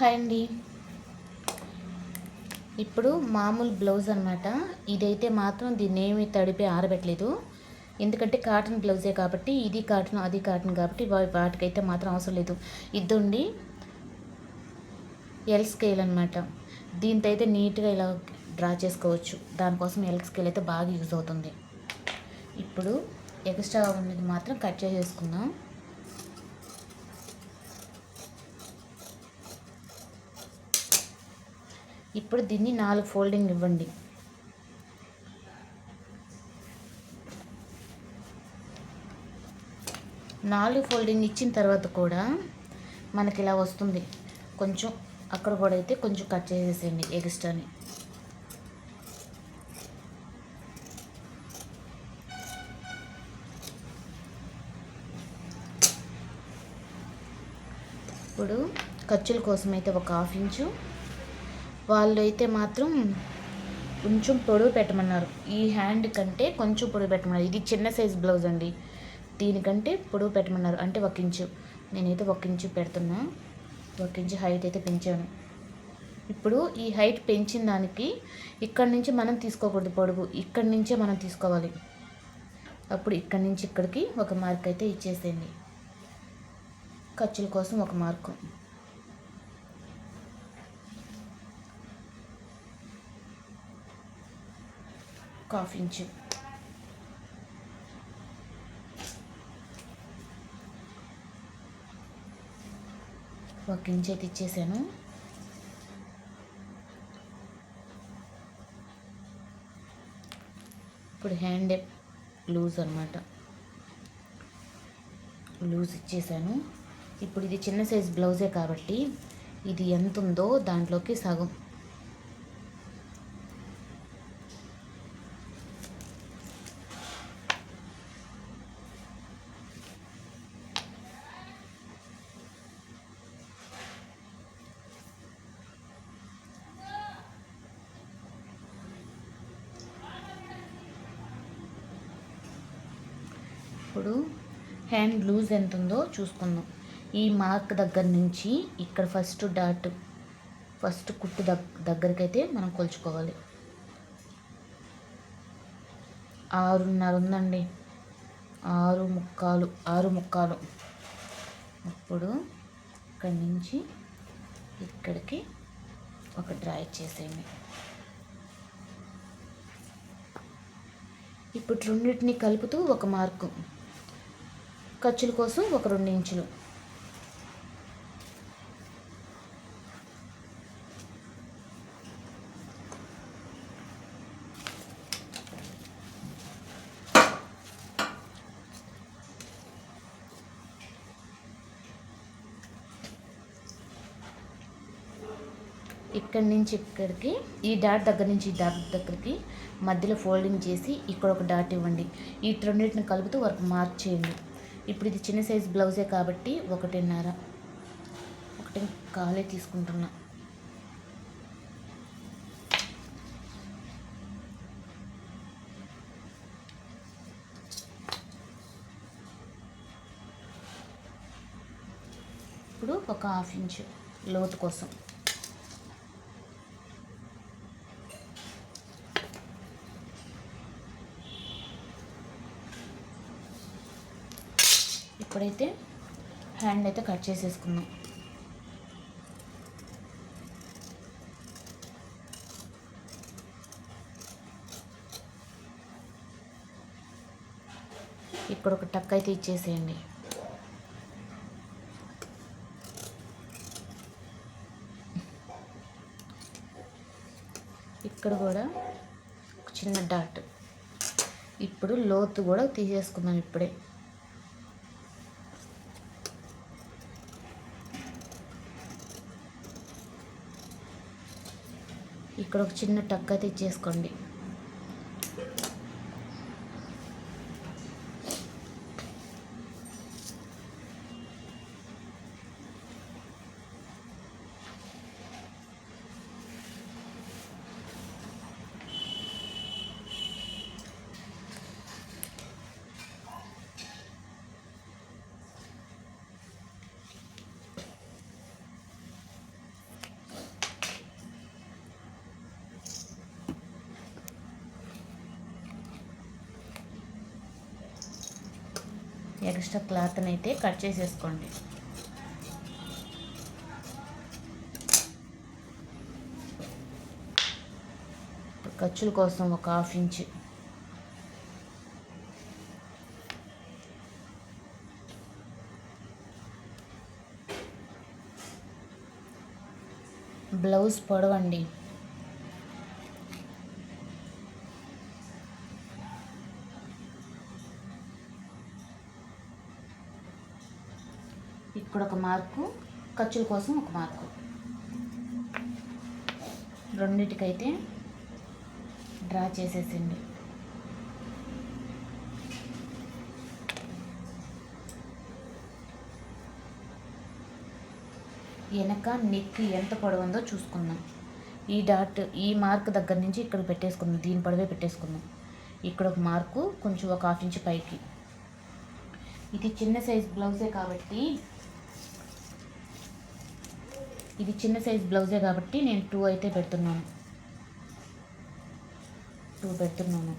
Hi అండి. ఇప్పుడు మామూలు బ్లౌజ్ అనమాట ఇదైతే మాత్రం దీన్ని ఏమి తడిపి ఆరబెట్టలేదు. ఎందుకంటే కాటన్ బ్లౌజే కాబట్టి ఇది కాటన్ అది కాటన్ కాబట్టి వా- వాటికైతే మాత్రం అవసరం లేదు. ఇద్దండి ఎల్ స్కేల్ అనమాట దీంతో అయితే నీట్గా ఇలా డ్రా చేసుకోవచ్చు. దానికోసం ఎల్ స్కేల్ అయితే బాగా యూజ్ అవుతుంది. ఇప్పుడు ఎక్స్ట్రా ఉన్నది మాత్రం కట్ చేసేసుకుందాం. ఇప్పుడు దీన్ని నాలుగు ఫోల్డింగ్ ఇవ్వండి. నాలుగు ఫోల్డింగ్ ఇచ్చిన తర్వాత కూడా మనకి ఇలా వస్తుంది. కొంచెం అక్కడ కూడా అయితే కొంచెం కట్ చేసేసేయండి ఎగ్స్ట్రాని ఇప్పుడు ఖర్చుల కోసం అయితే ఒక హాఫ్ ఇంచు వాళ్ళు అయితే మాత్రం కొంచెం పొడవు పెట్టమన్నారు. ఈ హ్యాండ్ కంటే కొంచెం పొడవు పెట్టమన్నారు. ఇది చిన్న సైజ్ బ్లౌజ్ అండి. దీనికంటే పొడవు పెట్టమన్నారు. అంటే ఒక ఇంచు. నేనైతే ఒక ఇంచు పెడుతున్నా. ఒక ఇంచు హైట్ అయితే పెంచాను. ఇప్పుడు ఈ హైట్ పెంచిన దానికి ఇక్కడి నుంచి మనం తీసుకోకూడదు పొడుగు. ఇక్కడి నుంచే మనం తీసుకోవాలి. అప్పుడు ఇక్కడి నుంచి ఇక్కడికి ఒక మార్క్ అయితే ఇచ్చేసేయండి. ఖర్చుల కోసం ఒక మార్కు. హాఫ్ ఇంచు ఒక ఇంచ్ అయితే ఇచ్చేసాను. ఇప్పుడు హ్యాండ్ లూజ్ అనమాట లూజ్ ఇచ్చేసాను. ఇప్పుడు ఇది చిన్న సైజ్ బ్లౌజే కాబట్టి ఇది ఎంత ఉందో దాంట్లోకి సగం ఇప్పుడు హ్యాండ్ లూజ్ ఎంత ఉందో చూసుకుందాం. ఈ మార్క్ దగ్గర నుంచి ఇక్కడ ఫస్ట్ డాట్ ఫస్ట్ కుట్టు దగ్ దగ్గరకైతే మనం కొలుచుకోవాలి. ఆరున్నర ఉందండి. ఆరు ముక్కాలు ఆరు ముక్కాలు. ఇప్పుడు ఇక్కడి నుంచి ఇక్కడికి ఒక డ్రా ఇచ్చేసేయండి ఇప్పుడు రెండింటిని కలుపుతూ ఒక మార్కు ఖర్చుల కోసం ఒక రెండు ఇంచులు. ఇక్కడి నుంచి ఇక్కడికి ఈ డాట్ దగ్గర నుంచి ఈ డాట్ దగ్గరికి మధ్యలో ఫోల్డింగ్ చేసి ఇక్కడ ఒక డాట్ ఇవ్వండి. ఈ రెండింటిని కలుపుతూ వరకు మార్క్ చేయండి. ఇప్పుడు ఇది చిన్న సైజ్ బ్లౌజే కాబట్టి ఒకటిన్నర. ఒకటి కాలే తీసుకుంటున్నా. ఇప్పుడు ఒక హాఫ్ ఇంచ్ లోతు కోసం. ఇప్పుడైతే హ్యాండ్ అయితే కట్ చేసేసుకుందాం. ఇక్కడ ఒక టక్ అయితే ఇచ్చేసేయండి. ఇక్కడ కూడా ఒక చిన్న డాట్. ఇప్పుడు లోతు కూడా తీసేసుకుందాం ఇప్పుడే. ఇక్కడ ఒక చిన్న టక్ అయితే ఇచ్చేసుకోండి ఎక్స్ట్రా క్లాత్ని అయితే కట్ చేసేసుకోండి. ఖర్చుల కోసం ఒక హాఫ్ ఇంచ్. బ్లౌజ్ పొడవండి. ఇక్కడ ఒక మార్కు ఖర్చుల కోసం ఒక మార్కు. రెండింటికైతే డ్రా చేసేసింది వెనక నెక్ ఎంత పొడవు ఉందో చూసుకుందాం. ఈ డాట్ ఈ మార్క్ దగ్గర నుంచి ఇక్కడ పెట్టేసుకుందాం. దీని పొడవే పెట్టేసుకుందాం. ఇక్కడ ఒక మార్కు కొంచెం ఒక హాఫ్ ఇంచ్ పైకి. ఇది చిన్న సైజ్ బ్లౌజే కాబట్టి ఇది చిన్న సైజ్ బ్లౌజే కాబట్టి నేను టూ అయితే పెడుతున్నాను. టూ పెడుతున్నాను.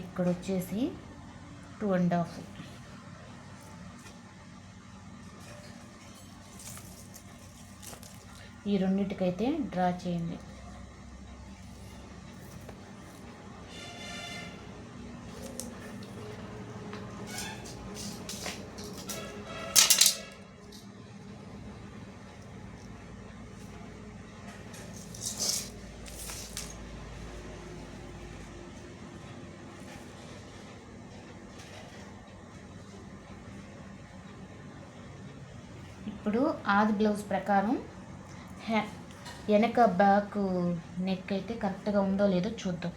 ఇక్కడ వచ్చేసి టూ అండ్ హాఫ్. ఈ రెండింటికైతే డ్రా చేయండి. ఇప్పుడు ఆది బ్లౌజ్ ప్రకారం హ్యా వెనక బ్యాక్ నెక్ అయితే కరెక్ట్గా ఉందో లేదో చూద్దాం.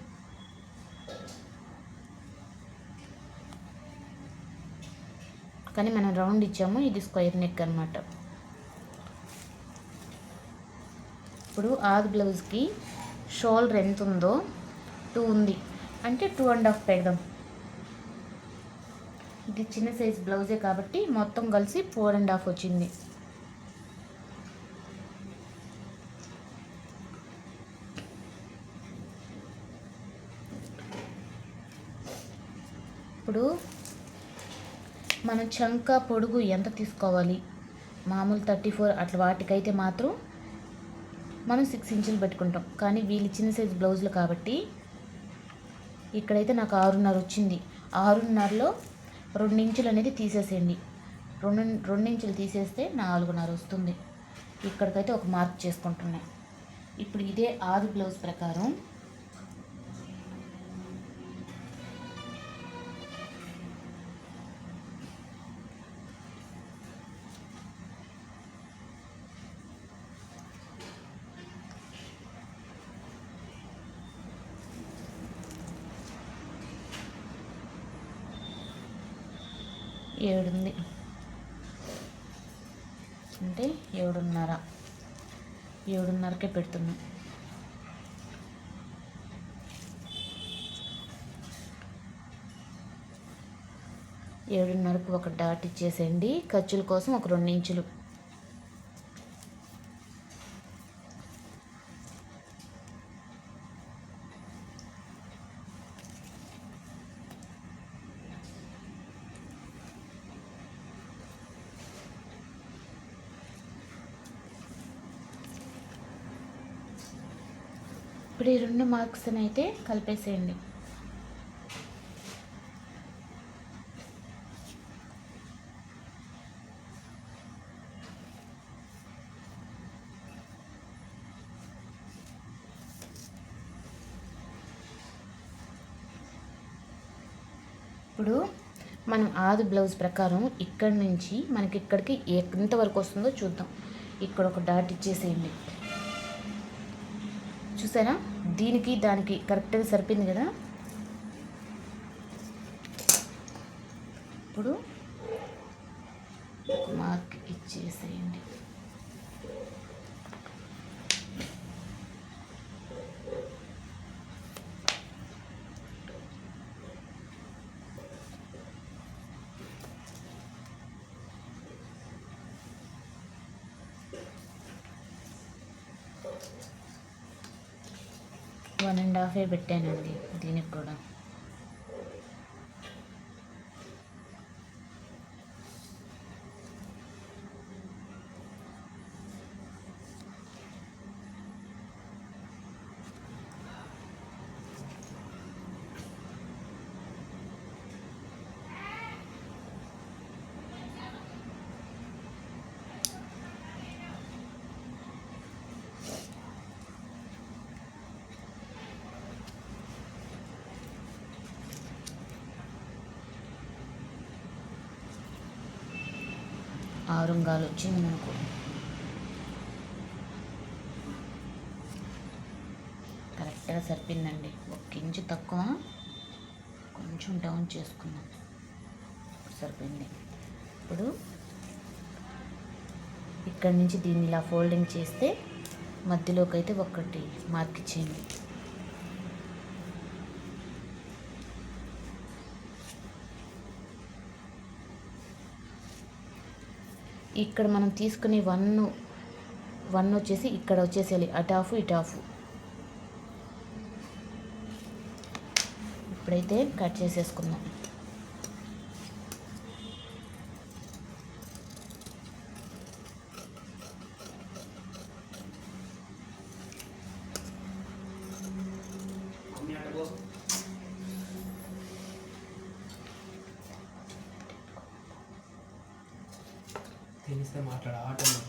కానీ మనం రౌండ్ ఇచ్చాము ఇది స్క్వేర్ నెక్ అనమాట ఇప్పుడు ఆది బ్లౌజ్కి షోల్డర్ ఎంత ఉందో టూ ఉంది. అంటే టూ అండ్ హాఫ్ పెడదాం. ఇది చిన్న సైజ్ బ్లౌజే కాబట్టి మొత్తం కలిసి ఫోర్ అండ్ హాఫ్ వచ్చింది. ఇప్పుడు మనం చంక పొడుగు ఎంత తీసుకోవాలి? మామూలు థర్టీ ఫోర్ అట్లా వాటికైతే మాత్రం మనం సిక్స్ ఇంచులు పెట్టుకుంటాం. కానీ వీళ్ళు చిన్న సైజ్ బ్లౌజులు కాబట్టి ఇక్కడైతే నాకు ఆరున్నర వచ్చింది. ఆరున్నరలో రెండు ఇంచులు అనేది తీసేసేయండి. రెండు రెండించులు తీసేస్తే నాలుగున్నర వస్తుంది. ఇక్కడికైతే ఒక మార్క్ చేసుకుంటున్నాయి ఇప్పుడు ఇదే ఆది బ్లౌజ్ ప్రకారం ఏడుంది. అంటే ఏడున్నర. ఏడున్నరకే పెడుతున్నాం. ఏడున్నరకు ఒక డాట్ ఇచ్చేసేయండి. ఖర్చుల కోసం ఒక రెండు ఇంచులు ఇప్పుడు ఈ రెండు మార్క్స్ని అయితే కలిపేసేయండి. ఇప్పుడు మనం ఆది బ్లౌజ్ ప్రకారం ఇక్కడి నుంచి మనకి ఇక్కడికి ఎంతవరకు వస్తుందో చూద్దాం. ఇక్కడ ఒక డాట్ ఇచ్చేసేయండి. చూసారా? దీనికి దానికి కరెక్ట్గా సరిపోయింది కదా? ఇప్పుడు మార్క్ ఇచ్చేసేయండి. వన్ అండ్ హాఫే పెట్టానండి దీనికి కూడా. ఆరుంగాలు వచ్చింది మనకు. కరెక్ట్గా సరిపోయిందండి. ఒక ఇంచు తక్కువ. కొంచెం డౌన్ చేసుకుందాం. సరిపోయింది. ఇప్పుడు ఇక్కడ నుంచి దీన్ని ఇలా ఫోల్డింగ్ చేస్తే మధ్యలోకి అయితే ఒకటి మార్క్ ఇచ్చేయండి ఇక్కడ మనం తీసుకునే వన్ వన్ వచ్చేసి ఇక్కడ వచ్చేసేయాలి. అటు ఆఫ్ ఇటు ఇప్పుడైతే కట్ చేసేసుకుందాం. తెలిస్తే మాట్లాడు ఆటో వచ్చున్నాడు